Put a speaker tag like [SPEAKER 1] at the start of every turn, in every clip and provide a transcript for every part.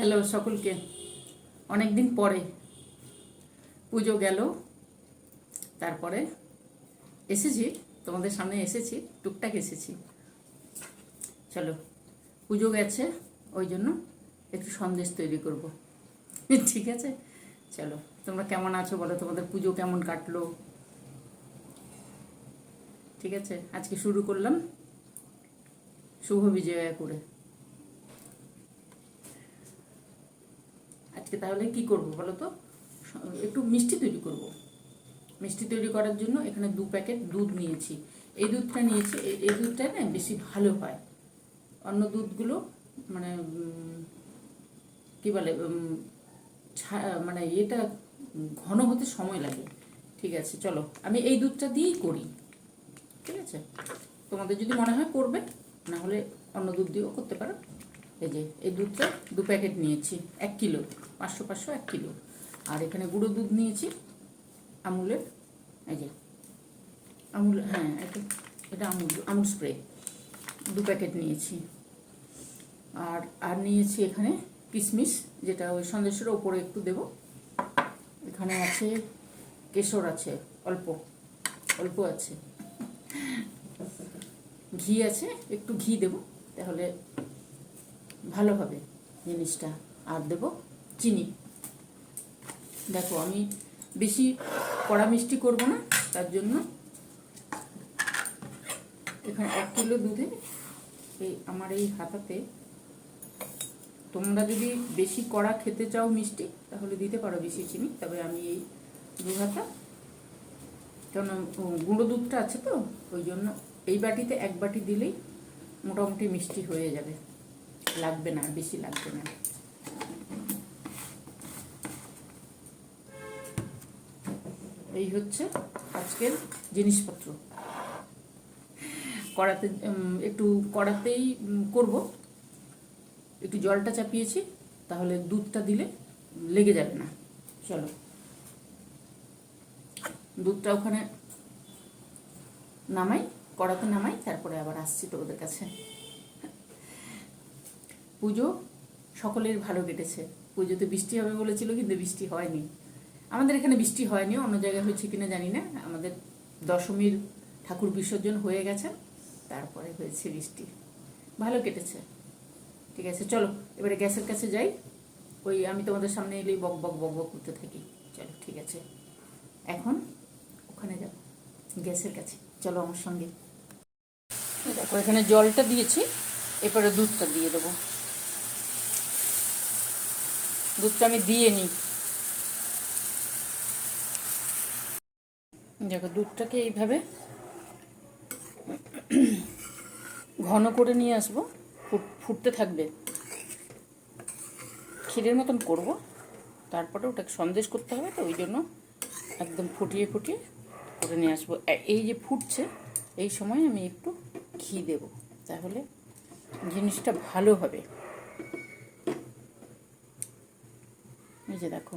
[SPEAKER 1] Hello সকলকে। অনেক দিন পরে পুজো গেল, তারপরে এসেছি, তোমাদের সামনে এসেছি, টুকটাক এসেছি। চলো, পুজো গেছে, ওই জন্য একটু সন্দেশ তৈরি করব। ঠিক আছে? চলো, তোমরা কেমন আছো বলো? তোমাদের পুজো কেমন কাটলো? ঠিক আছে? আজকে শুরু করলাম। শুভ বিজয়া করে। আজকে তাহলে কি করব বলো তো? একটু মিষ্টি তৈরি করব। মিষ্টি তৈরি করার জন্য এখানে দু প্যাকেট দুধ নিয়েছি। এই দুধটা নিয়েছি এই- দুধটা না বেশি ভালো হয়। অন্য দুধগুলো মানে কি বলে মানে এটা ঘন হতে সময় লাগে। ঠিক আছে, চলো। আমি এই দুধটা দিয়েই করি। ঠিক আছে? তোমাদের যদি মনে হয় করবে, না হলে অন্য দুধ দিয়েও করতে পারো। এই যে, এই দুধটা দু প্যাকেট নিয়েছি, এক কিলো, পাঁচশো পাঁচশো, এক কিলো। আর এখানে গুঁড়ো দুধ নিয়েছি, আমুলের, এই যে, আমুল হ্যাঁ এটা এটা আমুল আমুল স্প্রে। দু প্যাকেট নিয়েছি। আর আর নিয়েছি এখানে কিশমিশ যেটা ওই সন্দেশের ওপরে একটু দেব। এখানে আছে কেশর আছে, অল্প অল্প আছে। ঘি আছে, একটু ঘি দেব, তাহলে ভালো হবে জিনিসটা আর দেব চিনি। দেখো, আমি বেশি কড়া মিষ্টি করব না, তার জন্য এখানে এক কিলো দুধে এই আমার এই হাতাতে তোমরা যদি বেশি কড়া খেতে চাও মিষ্টি, তাহলে দিতে পারো বেশি চিনি, তবে আমি এই দু হাতা। কেন গুঁড়ো দুধটা আছে তো, ওই জন্য এই বাটিতে এক বাটি দিলেই মোটামুটি মিষ্টি হয়ে যাবে। লাগবে না, বেশি লাগবে না। এই হচ্ছে আজকের জিনিসপত্র। কড়াতে একটু কড়াতেই করব। একটু জলটা চাপিয়েছি, তাহলে দুধটা দিলে লেগে যাবে না। চলো। দুধটা ওখানে নামাই, কড়াতে নামাই, তারপরে আবার আসছি তো ওদের কাছে। পুজো সকলের ভালো কেটেছে। পুজোতে বৃষ্টি হবে বলেছিল, কিন্তু বৃষ্টি হয়নি। আমাদের এখানে বৃষ্টি হয়নি, অন্য জায়গায় হয়েছে কিনা জানি না। আমাদের দশমীর ঠাকুর বিসর্জন হয়ে গেছে, তারপরে হয়েছে বৃষ্টি। ভালো কেটেছে। ঠিক আছে, চলো, এবারে গ্যাসের কাছে যাই। ওই আমি তোমাদের সামনে এলেই বক বক বক বক করতে থাকি। চলো, ঠিক আছে। এখন ওখানে যাব, গ্যাসের কাছে। চলো আমার সঙ্গে। দেখো এখানে জলটা দিয়েছি, এরপরে দুধটা দিয়ে দেবো। দুধটা আমি দিয়ে নিই। দেখো, দুধটাকে এইভাবে ঘন করে নিয়ে আসব। ফুট- ফুটতে থাকবে। ক্ষীরের মতন করব। তারপরে ওটাকে সন্দেশ করতে হবে, তো ওই জন্য একদম ফুটিয়ে ফুটিয়ে করে নিয়ে আসব। এই যে ফুটছে, এই সময় আমি একটু ঘি দেব। তাহলে জিনিসটা ভালো হবে। যে দেখো।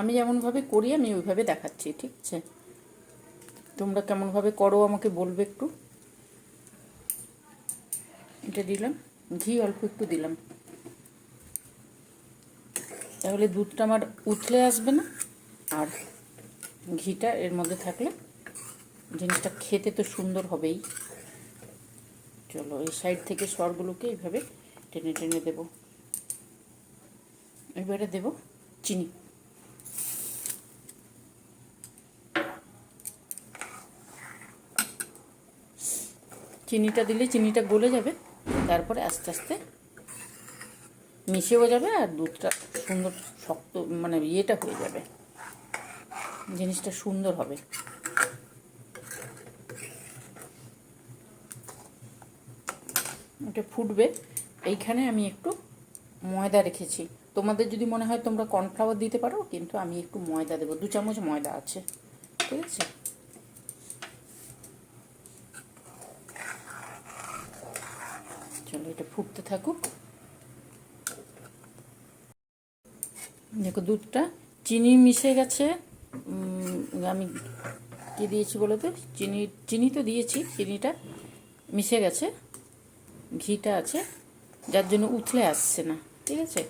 [SPEAKER 1] আমি যেমনভাবে করি, আমি ওইভাবে দেখাচ্ছি, ঠিক আছে? তোমরা কেমনভাবে করো, আমাকে বলবে একটু। এটা দিলাম, ঘি অল্প একটু দিলাম। তাহলে দুধটা আমার উতলে আসবে না, আর ঘিটা এর মধ্যে থাকলে জিনিসটা খেতে তো সুন্দর হবেই। চলো এই সাইড থেকে সরগুলোকে এইভাবে টেনে টেনে দেব। এবারে দেব চিনি। চিনিটা দিলে চিনিটা গলে যাবে, তারপরে আস্তে আস্তে মিশেও যাবে আর দুধটা সুন্দর শক্ত মানে ইয়েটা হয়ে যাবে। জিনিসটা সুন্দর হবে। এটা ফুটবে। এইখানে আমি একটু ময়দা রেখেছি। তোমাদের যদি মনে হয় তোমরা কর্নফ্লাওয়ার দিতে পারো, কিন্তু আমি একটু ময়দা দেবো। দু চামচ ময়দা আছে। ঠিক আছে? চলো, এটা ফুটতে থাকুক। দেখো, দুধটা চিনি মিশে গেছে। আমি কি দিয়েছি বলো তো? চিনি চিনি তো দিয়েছি, চিনিটা মিশে গেছে। ঘিটা আছে, যার জন্য উথলে আসছে না, ঠিক আছে?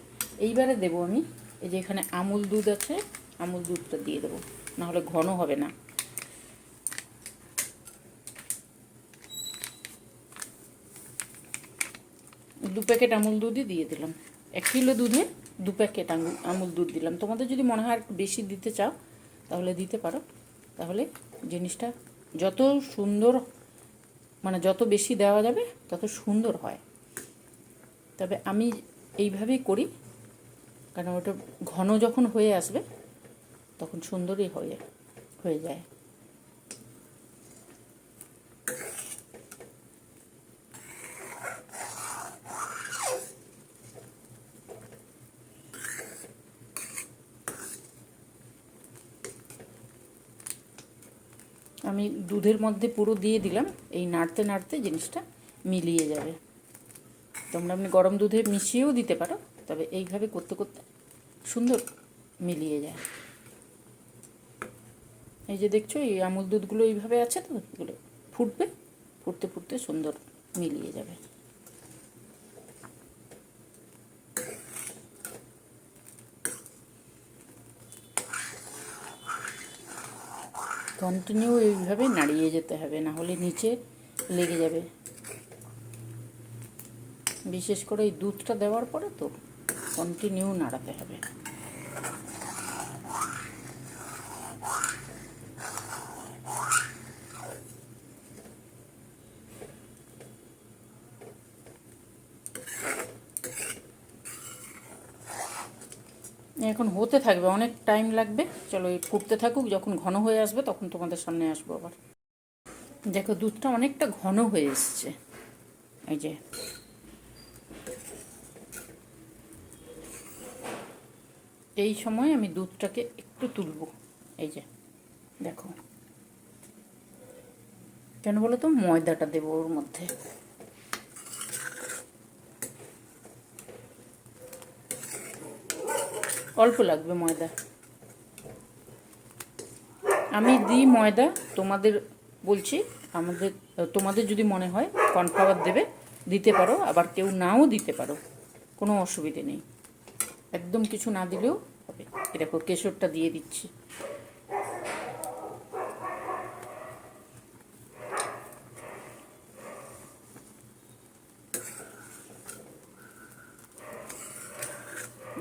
[SPEAKER 1] এইবারে দেবো আমি, এই যে এখানে আমুল দুধ আছে, আমুল দুধটা দিয়ে দেবো, নাহলে ঘন হবে না। দু প্যাকেট আমুল দুধই দিয়ে দিলাম। এক কিলো দুধে দু প্যাকেট আমুল দুধ দিলাম। তোমাদের যদি মনে হয় একটু বেশি দিতে চাও, তাহলে দিতে পারো। তাহলে জিনিসটা যত সুন্দর মানে যত বেশি দেওয়া যাবে, তত সুন্দর হয়। তবে আমি এইভাবেই করি, কারণ ওটা ঘন যখন হয়ে আসবে, তখন সুন্দরই হয়ে হয়ে যায়। আমি দুধের মধ্যে পুরো দিয়ে দিলাম। এই নাড়তে নাড়তে জিনিসটা মিলিয়ে যাবে। তোমরা আপনি গরম দুধে মিশিয়েও দিতে পারো, তবে এইভাবে করতে করতে সুন্দর মিলিয়ে যায়। এই যে দেখছ, এই আমুল দুধগুলো এইভাবে আছে তো এগুলো ফুটবে, ফুটতে ফুটতে সুন্দর মিলিয়ে যাবে। কন্টিনিউ এইভাবে নাড়িয়ে যেতে হবে, না হলে নিচে লেগে যাবে। বিশেষ করে এই দুধটা দেওয়ার পরে তো কন্টিনিউ নাড়াতে হবে। এখন হতে থাকবে, অনেক টাইম লাগবে। চলো এই ফুটতে থাকুক, যখন ঘন হয়ে আসবে তখন তোমাদের সামনে আসব আবার। দেখো, দুধটা অনেকটা ঘন হয়ে এসছে। এই যে। এই সময় আমি দুধটাকে একটু তুলবো। এই যে, দেখো। কেন বলো তো? ময়দাটা দেবো ওর মধ্যে। অল্প লাগবে ময়দা। আমি দিই ময়দা, তোমাদের বলছি, আমাদের, তোমাদের যদি মনে হয় কর্নফ্লাওয়ার দেবে, দিতে পারো, আবার কেউ নাও দিতে পারো, কোনো অসুবিধে নেই। একদম কিছু না দিলেও হবে। এরকম কেশরটা দিয়ে দিচ্ছি।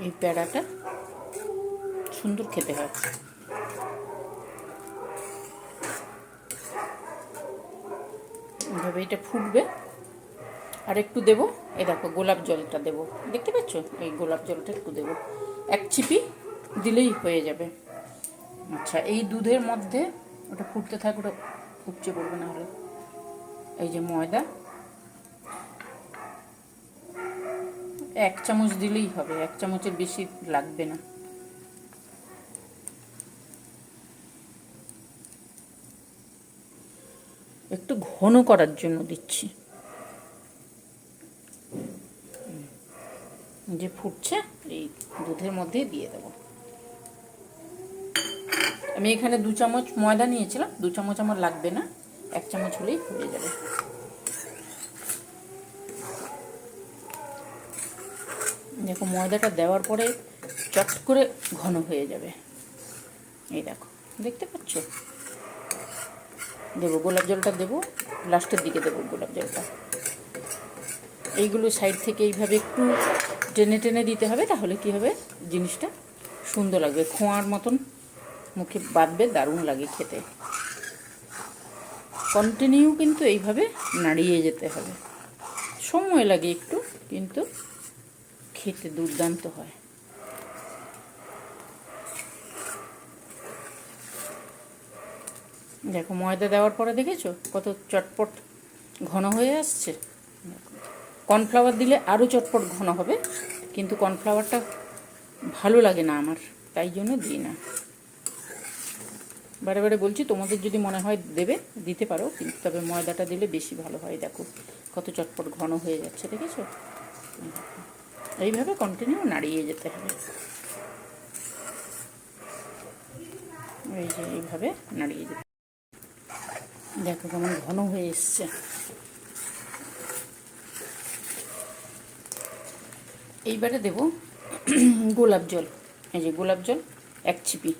[SPEAKER 1] এই প্যাড়াটা সুন্দর খেতে হয়। এভাবে এটা ফুটবে। আর একটু দেবো। এই দেখো, গোলাপ জলটা দেবো। দেখতে পাচ্ছ? এই গোলাপ জলটা একটু দেবো। এক চিপি দিলেই হয়ে যাবে। আচ্ছা এই দুধের মধ্যে ওটা ফুটতে থাক, ওটা উপচে পড়বে না হলে। এই যে ময়দা। এক চামচ দিলেই হবে। এক চামচের বেশি লাগবে না একটু ঘন করার জন্য দিচ্ছি। যে ফুটছে, এই দুধের মধ্যে দিয়ে দেব। আমি এখানে দু চামচ ময়দা নিয়েছিলাম, দু চামচ আমার লাগবে না, এক চামচ হলেই হয়ে যাবে। দেখো, ময়দাটা দেওয়ার পরে চট করে ঘন হয়ে যাবে। এই দেখো, দেখতে পাচ্ছ? দেবো, গোলাপ জলটা দেবো লাস্টের দিকে দেবো গোলাপ জলটা। এইগুলো সাইড থেকে এইভাবে একটু টেনে টেনে দিতে হবে, তাহলে কি হবে? জিনিসটা সুন্দর লাগবে। খোঁয়ার মতন মুখে বাঁধবে, দারুণ লাগে খেতে। কন্টিনিউ কিন্তু এইভাবে নাড়িয়ে যেতে হবে। সময় লাগে একটু, কিন্তু খেতে দুর্দান্ত হয়। দেখো ময়দা দেওয়ার পরে দেখেছ? কত চটপট ঘন হয়ে আসছে? কর্নফ্লাওয়ার দিলে আরও চটপট ঘন হবে, কিন্তু কর্নফ্লাওয়ারটা ভালো লাগে না আমার, তাই জন্য দিই না। বারে বারে বলছি, তোমাদের যদি মনে হয় দেবে, দিতে পারো, কিন্তু তবে ময়দাটা দিলে বেশি ভালো হয়, দেখো কত চটপট ঘন হয়ে যাচ্ছে, দেখেছ? এইভাবে কন্টিনিউ নাড়িয়ে যেতে হবে। এই যে এইভাবে নাড়িয়ে যেতে দেখো কেমন ঘন হয়ে এসছে। এইবারে দেব গোলাপ জল। এই যে গোলাপ জল, এক ছিপি।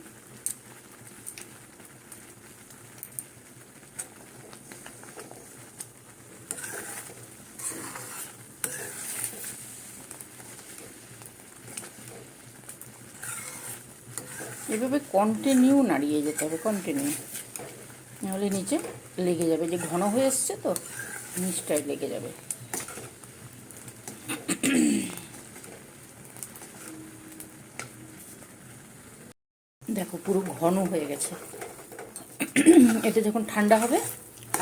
[SPEAKER 1] এভাবে কন্টিনিউ নাড়িয়ে যেতে হবে কন্টিনিউ নাহলে নিচে লেগে যাবে। যে ঘন হয়ে এসছে তো, নিচটায় লেগে যাবে। দেখো, পুরো ঘন হয়ে গেছে। এটা যখন ঠান্ডা হবে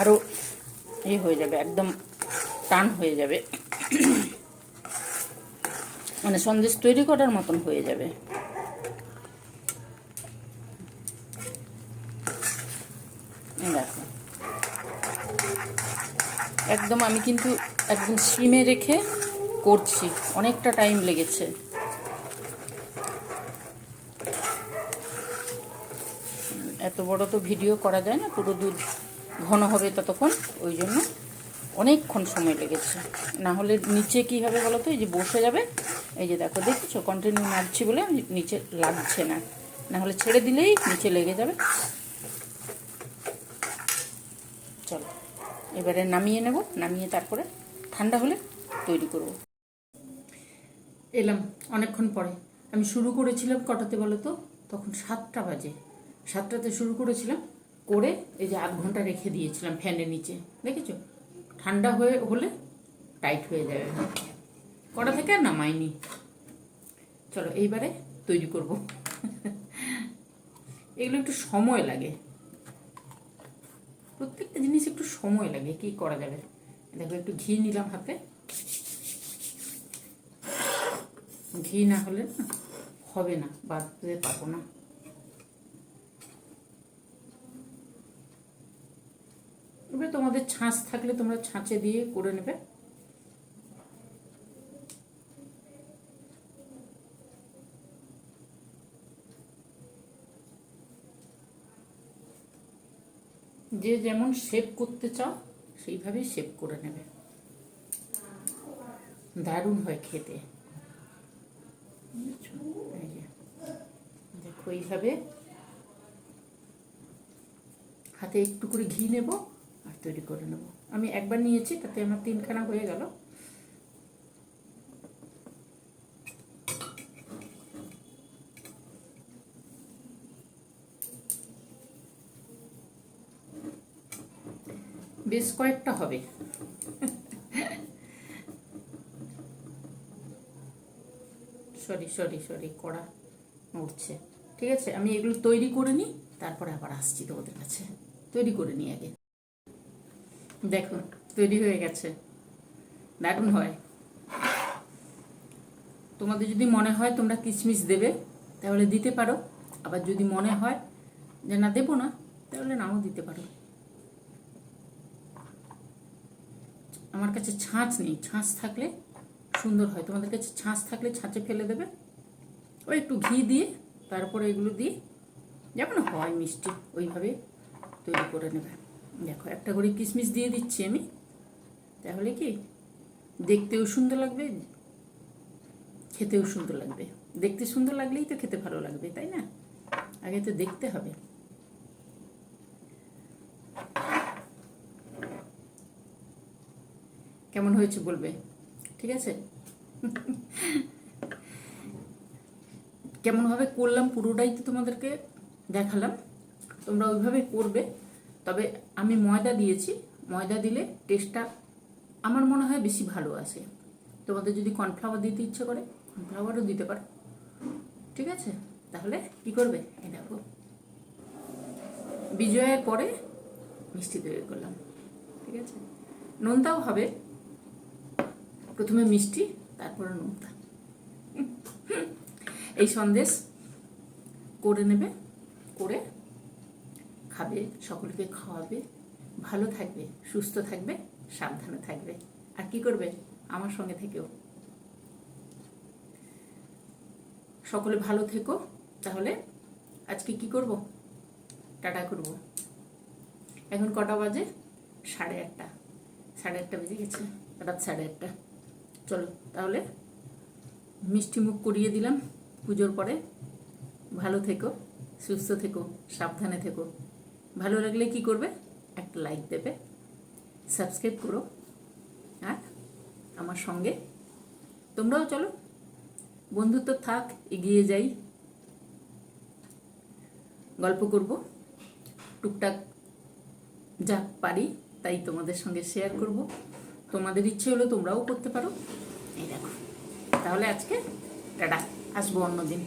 [SPEAKER 1] আরও এ হয়ে যাবে, একদম টান হয়ে যাবে। মানে সন্দেশ তৈরি করার মতন হয়ে যাবে এই দেখো একদম আমি কিন্তু একদম সিমে রেখে করছি। অনেকটা টাইম লেগেছে। এত বড় তো ভিডিও করা যায় না, পুরো দুধ ঘন হবে ততক্ষণ, ওই জন্য অনেকক্ষণ সময় লেগেছে। না হলে নিচে কি হবে বলো তো? এই যে বসে যাবে। এই যে দেখো, দেখছ? কন্টিনিউ নাড়ছি বলে নিচে লাগছে না। না হলে ছেড়ে দিলেই নিচে লেগে যাবে। এবারে নামিয়ে নেব, নামিয়ে তারপরে ঠান্ডা হলে তৈরি করব। এলাম অনেকক্ষণ পরে। আমি শুরু করেছিলাম কটাতে বলো তো? তখন সাতটা বাজে। সাতটাতে শুরু করেছিলাম, করে এই যে আধ ঘণ্টা রেখে দিয়েছিলাম ফ্যানের নিচে। দেখেছ? ঠান্ডা হয়ে হলে টাইট হয়ে যাবে। কটা থেকে আর নামাইনি। চলো এইবারে তৈরি করব। এগুলো একটু সময় লাগে। প্রত্যেকটা জিনিস একটু সময় লাগে, কি করা যাবে? দেখো, একটু ঘি নিলাম হাতে। ঘি না হলে না হবে না বাঁধতে পারব না। এবার তোমাদের ছাঁচ থাকলে তোমরা ছাঁচে দিয়ে করে নেবে। যে যেমন শেপ করতে চাও, সেইভাবেই শেপ করে নেবে। দারুণ হয় খেতে। দেখো এইভাবে। হাতে একটু করে ঘি নেব আর তৈরি করে নেব। আমি একবার নিয়েছি, তাতে আমার তিনখানা হয়ে গেল বেশ কয়েকটা হবে। সরি সরি সরি, কড়া উঠছে ঠিক আছে, আমি এগুলো তৈরি করে নিই, তারপরে আবার আসছি তোমাদের কাছে। তৈরি করে নিই আগে। দেখো, তৈরি হয়ে গেছে। দারুণ হয়। তোমাদের যদি মনে হয় তোমরা কিশমিশ দেবে, তাহলে দিতে পারো। আবার যদি মনে হয় যে না, দেবো না, তাহলে নাও দিতে পারো। আমার কাছে ছাঁচ নেই। ছাঁচ থাকলে সুন্দর হয়। তোমাদের কাছে ছাঁচ থাকলে ছাঁচে ফেলে দেবে। ওই একটু ঘি দিয়ে, তারপরে এগুলো দিয়ে যেমন হয় মিষ্টি, ওইভাবে তৈরি করে নেবে। দেখো, একটা করে কিশমিশ দিয়ে দিচ্ছি আমি। তাহলে কি? দেখতেও সুন্দর লাগবে, খেতেও সুন্দর লাগবে। দেখতে সুন্দর লাগলেই তো খেতে ভালো লাগবে, তাই না? আগে তো দেখতে হবে। কেমন হয়েছে বলবে? ঠিক আছে? কেমনভাবে করলাম পুরোটাই তো তোমাদেরকে দেখালাম। তোমরা ওইভাবে করবে। তবে আমি ময়দা দিয়েছি। ময়দা দিলে টেস্টটা আমার মনে হয় বেশি ভালো আসে। তোমাদের যদি কর্নফ্লাওয়ার দিতে ইচ্ছে করে কর্নফ্লাওয়ারও দিতে পারো। ঠিক আছে? তাহলে কি করবে? এই দেখো। বিজয়ের পরে মিষ্টি তৈরি করলাম। ঠিক আছে? নোনতাও হবে। প্রথমে মিষ্টি, তারপরে নোনতা। এই সন্দেশ করে নেবে, করে খাবে, সকলকে খাওয়াবে, ভালো থাকবে, সুস্থ থাকবে, সাবধানে থাকবে। আর কি করবে? আমার সঙ্গে থেকেও। সকলে ভালো থেকো, তাহলে আজকে কি করব? টাটা করব। এখন কটা বাজে? সাড়ে আটটা। সাড়ে আটটা বেজে গেছে। রাত সাড়ে আটটা। চলো, তাহলে মিষ্টি মুখ করিয়ে দিলাম পুজোর পরে। ভালো থেকো, সুস্থ থেকো, সাবধানে থেকো। ভালো লাগলে কি করবে? একটা লাইক দেবে সাবস্ক্রাইব করো, আর আমার সঙ্গে। তোমরাও চলো, বন্ধুত্ব থাক, এগিয়ে যাই। গল্প করব, টুকটাক যা পারি তাই তোমাদের সঙ্গে শেয়ার করব। তোমাদের ইচ্ছে হলে তোমরাও করতে পারো। এই দেখো। তাহলে আজকে টাটা। আসব অন্যদিন।